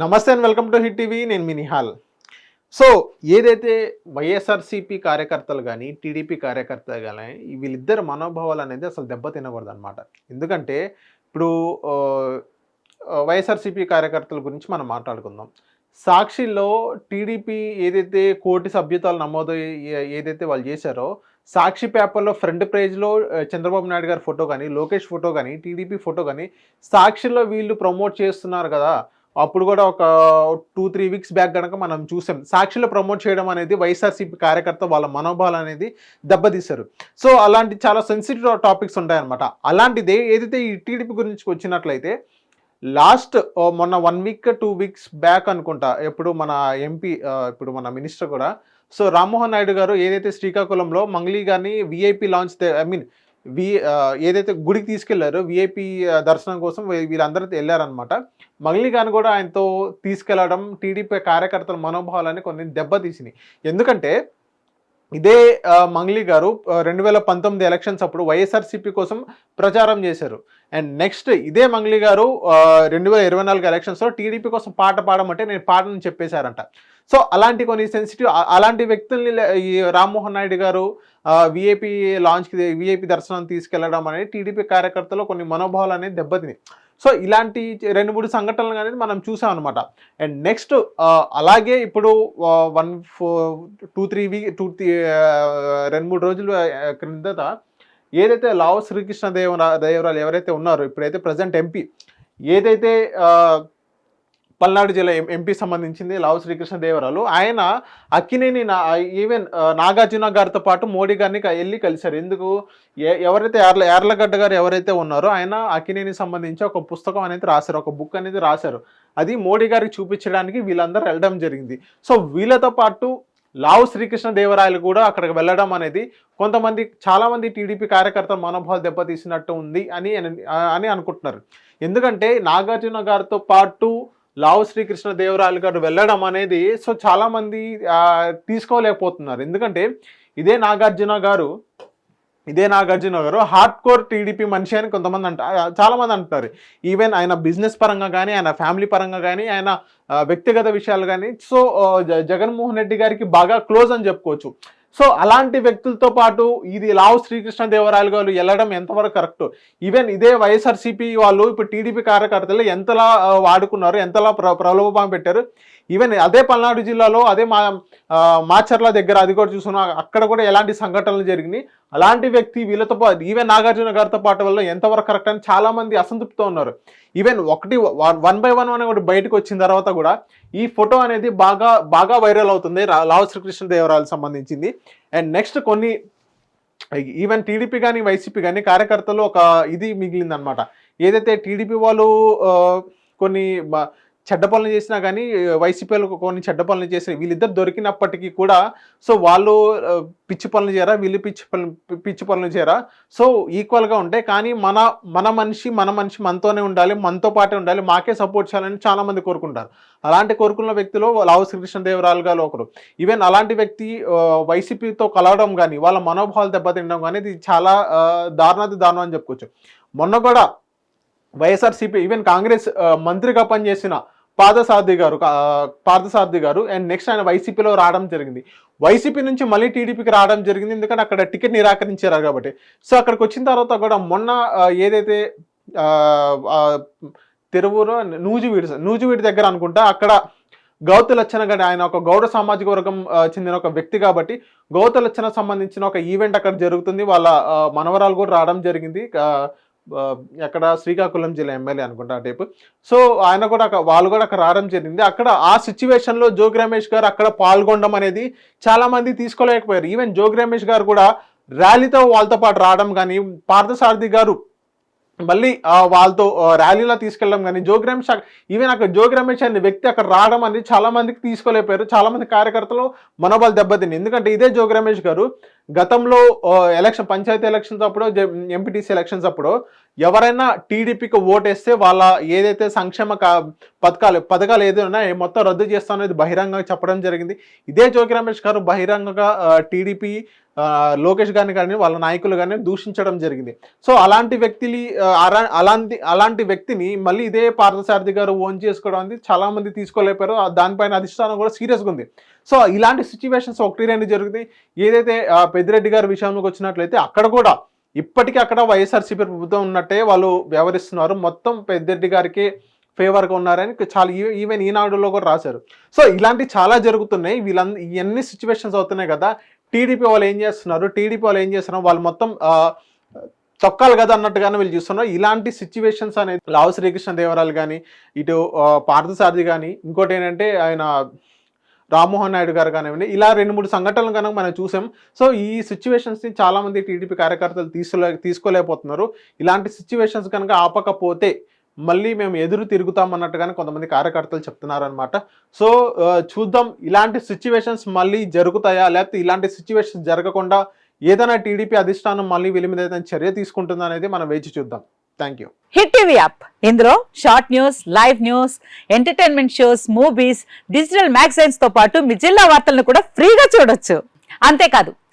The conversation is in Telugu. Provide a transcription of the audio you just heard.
నమస్తే and welcome to Hit TV. నేను మీ నిహాల్. సో ఏదైతే వైఎస్ఆర్సీపీ కార్యకర్తలు కానీ టీడీపీ కార్యకర్తలు కానీ వీళ్ళిద్దరు మనోభావాలు అనేది అసలు దెబ్బ తినకూడదు అనమాట ఎందుకంటే ఇప్పుడు వైఎస్ఆర్సీపీ కార్యకర్తల గురించి మనం మాట్లాడుకుందాం. సాక్షిలో టీడీపీ ఏదైతే కోటి సభ్యతలు నమోదు ఏదైతే వాళ్ళు చేశారో సాక్షి పేపర్లో ఫ్రంట్ పేజ్లో చంద్రబాబు నాయుడు గారి ఫోటో కానీ లోకేష్ ఫోటో కానీ టీడీపీ ఫోటో కానీ సాక్షిలో వీళ్ళు ప్రమోట్ చేస్తున్నారు కదా అప్పుడు కూడా ఒక టూ త్రీ వీక్స్ బ్యాక్ కనుక మనం చూసాం. సాక్షిలో ప్రమోట్ చేయడం అనేది వైఎస్ఆర్సీపీ కార్యకర్త వాళ్ళ మనోభావాలు అనేది దెబ్బతీశారు. సో అలాంటి చాలా సెన్సిటివ్ టాపిక్స్ ఉంటాయన్నమాట. అలాంటిదే ఏదైతే ఈ టీడీపీ గురించి వచ్చినట్లయితే లాస్ట్ మొన్న one week two weeks back అనుకుంటా ఎప్పుడు మన ఎంపీ ఇప్పుడు మన మినిస్టర్ కూడా. సో రామ్మోహన్ నాయుడు గారు ఏదైతే శ్రీకాకుళంలో మంగ్లీ గారిని VIP launch I mean we ఏదైతే గుడికి తీసుకెళ్ళారో విఐపి దర్శనం కోసం వీ- వీళ్ళందరూ వెళ్ళారనమాట మంగ్లీ కూడా ఆయనతో తీసుకెళ్ళడం టీడీపీ కార్యకర్తల మనోభావాలని కొన్ని దెబ్బతీసినాయి. ఎందుకంటే ఇదే మంగ్లీ గారు రెండు వేల పంతొమ్మిది ఎలక్షన్స్ అప్పుడు వైఎస్ఆర్సీపీ కోసం ప్రచారం చేశారు. అండ్ నెక్స్ట్ ఇదే మంగ్లీ గారు రెండు వేల ఇరవై నాలుగు ఎలక్షన్స్లో టీడీపీ కోసం పాట పాడమంటే నేను పాటను చెప్పేశారంట. సో అలాంటి కొన్ని సెన్సిటివ్ అలాంటి వ్యక్తుల్ని ఈ రామ్మోహన్ నాయుడు గారు విఏపీ లాంచ్కి విఏపీ దర్శనం తీసుకెళ్ళడం అనేది టీడీపీ కార్యకర్తలు కొన్ని మనోభావాలు అనేది దెబ్బతిని. సో ఇలాంటి రెండు మూడు సంఘటనలు అనేది మనం చూసాం అనమాట అండ్ నెక్స్ట్ అలాగే ఇప్పుడు one four two three week two రెండు మూడు రోజులు క్రిందట ఏదైతే లావ శ్రీకృష్ణ దేవరా దేవరాలు ఎవరైతే ఉన్నారో ఇప్పుడైతే ప్రజెంట్ ఎంపీ ఏదైతే పల్నాడు జిల్లా ఎంపీ సంబంధించింది లావు శ్రీకృష్ణ దేవరాలు ఆయన అక్కినేని నా ఈవెన్ నాగార్జున గారితో పాటు మోడీ గారిని వెళ్ళి కలిశారు. ఎందుకు? ఎవరైతే ఎర్ల ఎర్లగడ్డ గారు ఎవరైతే ఉన్నారో ఆయన అక్కినేని సంబంధించి ఒక పుస్తకం అనేది రాశారు ఒక బుక్ అనేది రాశారు. అది మోడీ గారికి చూపించడానికి వీళ్ళందరూ వెళ్ళడం జరిగింది. సో వీళ్ళతో పాటు లావు శ్రీకృష్ణ దేవరాయలు కూడా అక్కడికి వెళ్ళడం అనేది కొంతమంది చాలామంది టీడీపీ కార్యకర్తల మనోభావాలు దెబ్బతీసినట్టు ఉంది అని అని- అని అనుకుంటున్నారు. ఎందుకంటే నాగార్జున గారితో పాటు లావు శ్రీకృష్ణ దేవరాయలు గారు వెళ్ళడం అనేది సో చాలామంది తీసుకోలేకపోతున్నారు. ఎందుకంటే ఇదే నాగార్జున గారు ఇదే నాగార్జున గారు హార్డ్ కోర్ టీడీపీ మనిషి అని కొంతమంది అంట చాలామంది అంటారు. ఈవెన్ ఆయన బిజినెస్ పరంగా కానీ ఆయన ఫ్యామిలీ పరంగా కానీ ఆయన వ్యక్తిగత విషయాలు కానీ సో జగన్మోహన్ రెడ్డి గారికి బాగా క్లోజ్ అని చెప్పుకోవచ్చు. సో అలాంటి వ్యక్తులతో పాటు ఇది లావు శ్రీకృష్ణదేవరాయలు గారు వెళ్ళడం ఎంతవరకు కరెక్ట్? ఈవెన్ ఇదే వైఎస్ఆర్సీపీ వాళ్ళు ఇప్పుడు టీడీపీ కార్యకర్తలు ఎంతలా వాడుకున్నారు ఎంతలా ప్ర ప్రలోభం పెట్టారు? ఈవెన్ అదే పల్నాడు జిల్లాలో అదే మా మాచర్ల దగ్గర అది కూడా చూసుకున్నా అక్కడ కూడా ఎలాంటి సంఘటనలు జరిగినాయి? అలాంటి వ్యక్తి వీళ్ళతో పాటు ఈవెన్ నాగార్జున గారితో పాటు వల్ల ఎంతవరకు కరెక్ట్ అని చాలామంది అసంతృప్తితో ఉన్నారు. ఈవెన్ ఒకటి వన్ బై వన్ అనే ఒకటి బయటకు వచ్చిన తర్వాత కూడా ఈ ఫోటో అనేది బాగా బాగా వైరల్ అవుతుంది రా- లావు శ్రీకృష్ణ దేవరాయలు సంబంధించింది. అండ్ నెక్స్ట్ కొన్ని ఈవెన్ టీడీపీ కానీ వైసీపీ కానీ కార్యకర్తలు ఒక ఇది మిగిలిందనమాట ఏదైతే టీడీపీ వాళ్ళు కొన్ని చెడ్డ పనులు చేసినా కానీ వైసీపీలో కొన్ని చెడ్డ పనులు చేసిన వీళ్ళిద్దరు దొరికినప్పటికీ కూడా సో వాళ్ళు పిచ్చి పనులు చేయరా వీళ్ళు పిచ్చి పనులు పిచ్చి పనులు చేయరా? సో ఈక్వల్గా ఉంటాయి కానీ మన మన మనిషి మన మనిషి మనతోనే ఉండాలి మనతో పాటే ఉండాలి మాకే సపోర్ట్ చేయాలని చాలా మంది కోరుకుంటారు. అలాంటి కోరుకున్న వ్యక్తిలో లావు శ్రీకృష్ణదేవరాయలు గారు ఒకరు. ఈవెన్ అలాంటి వ్యక్తి వైసీపీతో కలవడం కానీ వాళ్ళ మనోభావాలు దెబ్బతినడం కానీ ఇది చాలా దారుణాది దారుణం అని చెప్పుకోవచ్చు. మొన్న కూడా వైఎస్ఆర్సీపీ ఈవెన్ కాంగ్రెస్ మంత్రిగా పనిచేసిన పాదసారథి గారు పార్థసారథి గారు అండ్ నెక్స్ట్ ఆయన వైసీపీలో రావడం జరిగింది. వైసీపీ నుంచి మళ్ళీ టీడీపీకి రావడం జరిగింది. ఎందుకంటే అక్కడ టికెట్ నిరాకరించారు కాబట్టి. సో అక్కడికి వచ్చిన తర్వాత కూడా మొన్న ఏదైతే తెరువులో తిరువూరు నూజివీడు నూజివీడు దగ్గర అనుకుంటా అక్కడ గౌతు లచ్చన గారి ఆయన ఒక గౌడ సామాజిక వర్గం చెందిన ఒక వ్యక్తి కాబట్టి గౌతు లచ్చన సంబంధించిన ఒక ఈవెంట్ అక్కడ జరుగుతుంది. వాళ్ళ మనవరాలు కూడా రావడం జరిగింది. ఎక్కడ శ్రీకాకుళం జిల్లా ఎమ్మెల్యే అనుకుంటా ఆ టైపు. సో ఆయన కూడా అక్కడ వాళ్ళు కూడా అక్కడ రావడం జరిగింది. అక్కడ ఆ సిచ్యువేషన్లో జోగి రమేష్ గారు అక్కడ పాల్గొనడం అనేది చాలామంది తీసుకోలేకపోయారు. ఈవెన్ జోగి రమేష్ గారు కూడా ర్యాలీతో వాళ్ళతో పాటు రావడం కానీ పార్థసారథి గారు మళ్ళీ వాళ్ళతో ర్యాలీలో తీసుకెళ్ళడం కానీ జోగి రమేష్ ఈవెన్ అక్కడ జోగి రమేష్ అనే వ్యక్తి అక్కడ రావడం అనేది చాలా మందికి తీసుకోలేకపోయారు. చాలా మంది కార్యకర్తలు మనోబలు దెబ్బతింది ఎందుకంటే ఇదే జోగి రమేష్ గారు గతంలో ఎలక్షన్ పంచాయతీ ఎలక్షన్స్ అప్పుడు ఎంపీటీసీ ఎలక్షన్స్ అప్పుడు ఎవరైనా టీడీపీకి ఓటేస్తే వాళ్ళ ఏదైతే సంక్షేమ పథకాలు పథకాలు ఏదైనా ఉన్నాయో మొత్తం రద్దు చేస్తాననేది బహిరంగంగా చెప్పడం జరిగింది. ఇదే జోగి రమేష్ గారు బహిరంగంగా టీడీపీ లోకేష్ గారిని కానీ వాళ్ళ నాయకులు కానీ దూషించడం జరిగింది. సో అలాంటి వ్యక్తిని అలా- అలాంటి అలాంటి వ్యక్తిని మళ్ళీ ఇదే పార్థసారథి గారు ఓన్ చేసుకోవడం అనేది చాలామంది తీసుకోలేపారు దానిపైన అధిష్టానం కూడా సీరియస్గా ఉంది. సో ఇలాంటి సిచ్యువేషన్స్ ఒకటి రెండు జరుగుతాయి. ఏదైతే పెద్దిరెడ్డి గారి విషయంలోకి వచ్చినట్లయితే అక్కడ కూడా ఇప్పటికీ అక్కడ వైఎస్ఆర్సీపీ ప్రభుత్వం ఉన్నట్టే వాళ్ళు వ్యవహరిస్తున్నారు. మొత్తం పెద్దిరెడ్డి గారికి ఫేవర్గా ఉన్నారని చాలా ఈవెన్ ఈనాడులో కూడా రాశారు. సో ఇలాంటి చాలా జరుగుతున్నాయి. వీళ్ళంద ఇవన్నీ సిచ్యువేషన్స్ అవుతున్నాయి కదా. టీడీపీ వాళ్ళు ఏం చేస్తున్నారు? టీడీపీ వాళ్ళు ఏం చేస్తున్నారు? వాళ్ళు మొత్తం చొక్కాలు తొక్కాలి కదా అన్నట్టుగానే వీళ్ళు చూస్తున్నారు. ఇలాంటి సిచ్యువేషన్స్ అనేది లావు శ్రీకృష్ణ దేవరాలు కానీ ఇటు పార్థసారథి కానీ ఇంకోటి ఏంటంటే ఆయన రామ్మోహన్ నాయుడు గారు కానివ్వండి ఇలా రెండు మూడు సంఘటనలు కనుక మనం చూసాం. సో ఈ సిచ్యువేషన్స్ని చాలామంది టీడీపీ కార్యకర్తలు తీసుకోలే తీసుకోలేకపోతున్నారు. ఇలాంటి సిచ్యువేషన్స్ కనుక ఆపకపోతే మళ్ళీ మేము ఎదురు తిరుగుతామన్నట్టుగానే కొంతమంది కార్యకర్తలు చెప్తున్నారు అనమాట సో చూద్దాం ఇలాంటి సిచ్యువేషన్స్ మళ్ళీ జరుగుతాయా? లేకపోతే ఇలాంటి సిచ్యువేషన్స్ జరగకుండా ఏదైనా టీడీపీ అధిష్టానం మళ్ళీ వీళ్ళ మీద ఏదైనా చర్య తీసుకుంటుందా అనేది మనం వేచి చూద్దాం. Thank you Hit TV app ఇందులో short news live news entertainment shows movies digital మ్యాగజైన్స్తో పాటు మీ జిల్లా వార్తలను కూడా ఫ్రీగా చూడొచ్చు. అంతేకాదు